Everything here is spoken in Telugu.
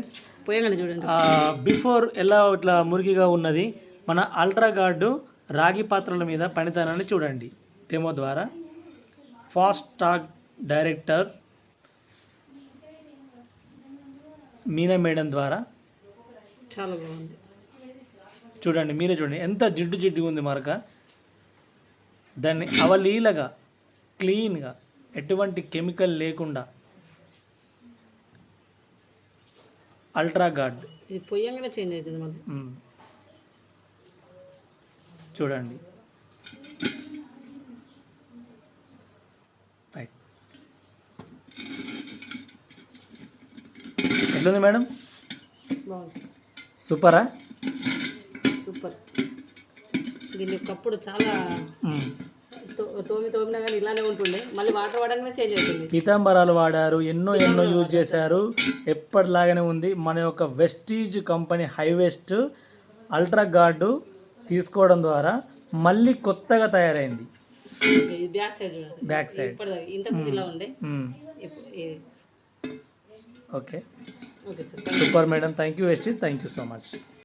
ఫ్రెండ్స్ పోయంగానే చూడండి. బిఫోర్ ఎలా ఇట్లా మురికిగా ఉన్నది మన అల్ట్రా గార్డు రాగి పాత్రల మీద పనితనాన్ని చూడండి. డెమో ద్వారా. Fast talk director Meena madam ద్వారా. చాలా బాగుంది. చూడండి మీరే చూడండి. ఎంత జిడ్డు జిడ్డుగా ఉంది మరక. దాన్ని అవలీలగా క్లీన్గా ఎటువంటి కెమికల్ లేకుండా అల్ట్రా గార్డ్ ఇది పొయ్యంగానే చేంజ్ అవుతుంది మళ్ళీ. చూడండి. రైట్ ఎట్లుంది మేడం? బాగుంది. సూపరా? సూపర్. దీన్ని ఒకప్పుడు చాలా తోమి తోమినా కానీ ఇలానే ఉంటుండే. మళ్ళీ వాటర్ వాడగానే చేంజ్ అవుతుంది. పీతాంబరాలు వాడారు ఎన్నో ఎన్నో యూజ్ చేశారు. ఎప్పటిలాగానే ఉంది. మన యొక్క వెస్టీజ్ కంపెనీ హైవెస్ట్ అల్ట్రా గార్డు తీసుకోవడం ద్వారా మళ్ళీ కొత్తగా తయారైంది. Back side back side. ఇలా ఉండే. Okay. Okay sir. Super madam thank you Vestige thank you so much.